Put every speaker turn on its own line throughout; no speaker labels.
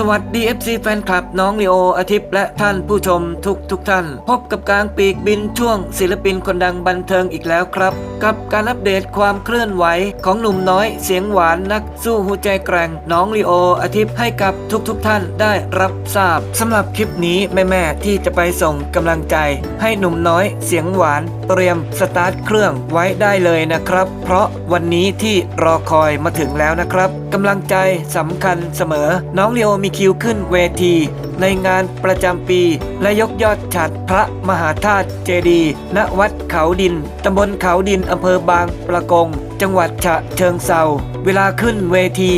สวัสดี FC แฟนคลับน้องลีโออาทิตย์และท่านผู้ชมทุกทุกท่าน พบกับกลางปีกบินช่วงศิลปินคนดังบันเทิงอีกแล้วครับ กับการอัปเดตความเคลื่อนไหวของหนุ่มน้อยเสียงหวานนักสู้หัวใจแกร่งน้องลีโออาทิตย์ให้กับทุกทุกท่านได้รับทราบสำหรับคลิปนี้แม่ๆที่จะไปส่งกำลังใจ ให้หนุ่มน้อยเสียงหวานเตรียมสตาร์ทเครื่องไว้ได้เลยนะครับ เพราะวันนี้ที่รอคอยมาถึงแล้วนะครับกำลังใจสำคัญเสมอน้องลีโอมีคิวขึ้นเวที ในงานประจำปี และยกยอดฉัดพระมหาธาตุเจดีย์ณวัดเขาดินตำบลเขาดินอำเภอบางประกง จังหวัดฉะเชิงเซาเวลาขึ้นเวที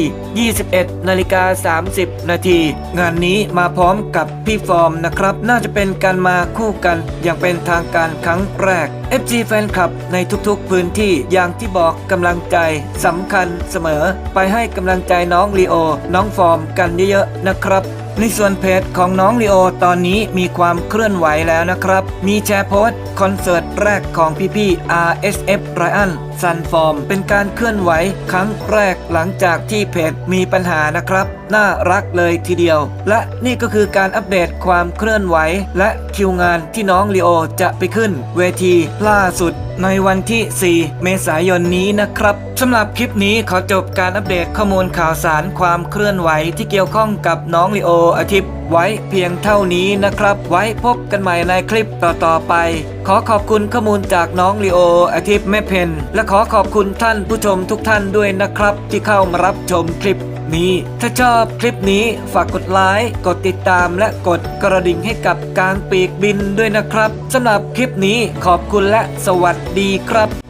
21 นาฬิกา 30 นาที งานนี้มาพร้อมกับพี่ฟอร์มนะครับ น่าจะเป็นการมาคู่กันอย่างเป็นทางการครั้งแรก FG แฟนคลับในทุกๆพื้นที่อย่างที่บอกกำลังใจสำคัญเสมอ ไปให้กำลังใจน้องลีโอ น้องฟอร์มกันเยอะๆนะครับ ในส่วนเพจของน้องลีโอตอนนี้มีความเคลื่อนไหวแล้วนะครับ มีแชร์โพสต์คอนเสิร์ตแรกของพี่ๆ RSF Ryan ซันฟอร์มเป็นการเคลื่อนไหวครั้งแรกหลังจากที่เพจมีปัญหานะครับ น่ารักเลยทีเดียว และนี่ก็คือการอัปเดตความเคลื่อนไหว และคิวงานที่น้องลีโอจะไปขึ้น เวทีล่าสุด ในวันที่ 4 เมษายนนี้นะครับสำหรับคลิปนี้ขอจบการอัปเดตข้อมูลข่าวสารความเคลื่อนไหวที่เกี่ยวข้องกับน้องลีโออาทิตย์ ไว้เพียงเท่านี้นะครับ ไว้พบกันใหม่ในคลิปต่อๆไป ขอขอบคุณข้อมูลจากน้องลีโออาทิตย์แม่เพนและขอขอบคุณท่านผู้ชมทุกท่านด้วยนะครับ ที่เข้ามารับชมคลิปนี้ถ้าชอบคลิปนี้ฝากกดไลค์กดติดตามและกดกระดิ่งให้กับกลางปีกบินด้วยนะครับสำหรับคลิปนี้ขอบคุณและสวัสดีครับ